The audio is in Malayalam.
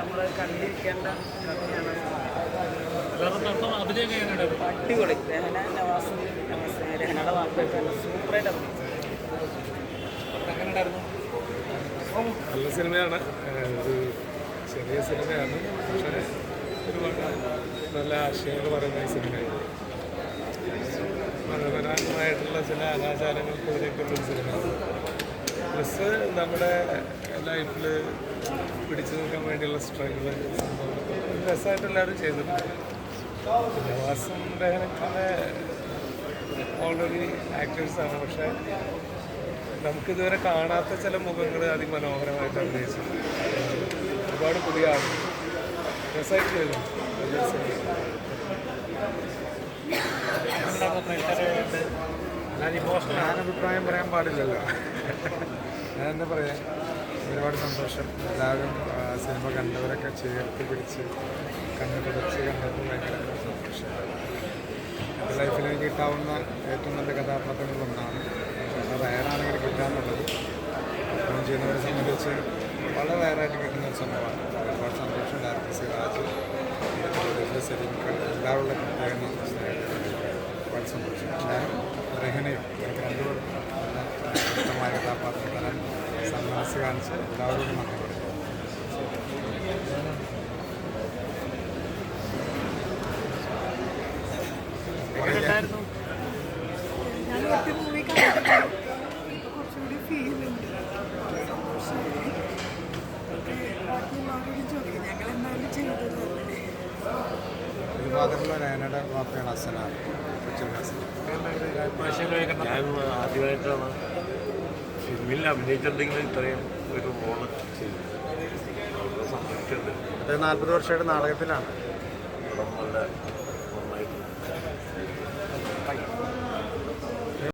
നമ്മൾ കണ്ടിരിക്കേണ്ട കഥയാണ് അടിപൊളി. രഹന നവാസ് നമസ്തേ രഹനയുടെ വാക്കൊക്കെ സൂപ്പറായിട്ട് നല്ല സിനിമയാണ്. ഒരു ചെറിയ സിനിമയാണ്. പക്ഷേ ഒരുപാട് നല്ല ആശയങ്ങൾ പറയുന്ന ഈ സിനിമയാണ്. മനോഹരമായിട്ടുള്ള ചില ആചാരങ്ങൾക്ക് ഒരു സിനിമ പ്ലസ് നമ്മുടെ ലൈഫിൽ പിടിച്ചു നിൽക്കാൻ വേണ്ടിയുള്ള സ്ട്രഗിൾ സംഭവം രസമായിട്ട് എല്ലാവരും ചെയ്തിട്ടുണ്ട്. വാസം രഹനക്കൊക്കെ ഓൾറെഡി ആക്ടേഴ്സാണ് പക്ഷേ നമുക്കിതുവരെ കാണാത്ത ചില മുഖങ്ങൾ അതിമനോഹരമായിട്ട് അഭിനയിച്ചു ഒരുപാട് പുതിയ ആളുകൾ. രസമായിട്ട് ചെയ്തു ഞാൻ സിനിമ. ഞാൻ അഭിപ്രായം പറയാൻ പാടില്ലല്ലോ. ഞാൻ എന്താ പറയാ? ഒരുപാട് സന്തോഷം. എല്ലാവരും സിനിമ കണ്ടവരൊക്കെ ചേർത്ത് പിടിച്ച് കണ്ണു പിടിച്ച് കണ്ടപ്പോൾ ഭയങ്കര സന്തോഷം. എന്റെ ലൈഫിൽ എനിക്ക് കിട്ടാവുന്ന ഏറ്റവും നല്ല കഥാപാത്രങ്ങളിലൊന്നാണ് വളരെ റയറാണെങ്കിൽ കിട്ടാന്നുള്ളത് അപ്പം ചെയ്യുന്നവരെ സംബന്ധിച്ച് വളരെ റയറായിട്ട് കിട്ടുന്ന ഒരു സംഭവമാണ്. ഒരുപാട് സന്തോഷം ഡയറക്ടർ സിറാജ് സലീംക്ക് എല്ലാവരുടെ പ്രത്യേകം ഒരുപാട് സന്തോഷം. ഞാനും രഹനയും എനിക്ക് രണ്ടുപേർക്കും നല്ല ഇഷ്ടമായ കഥാപാത്രങ്ങളെ സന്മനസ് കാണിച്ച് എല്ലാവരോടും നന്ദി. പറയുന്നു രഹനയുടെ വാർത്തയാണ് അസനാണ്. ഞാൻ ആദ്യമായിട്ടാണ്. സിനിമയിൽ അഭിനയിച്ചിട്ടുണ്ടെങ്കിൽ ഇത്രയും ഒരു റോൾ ചെയ്തു. നാൽപ്പത് വർഷമായിട്ട് നാടകത്തിലാണ്.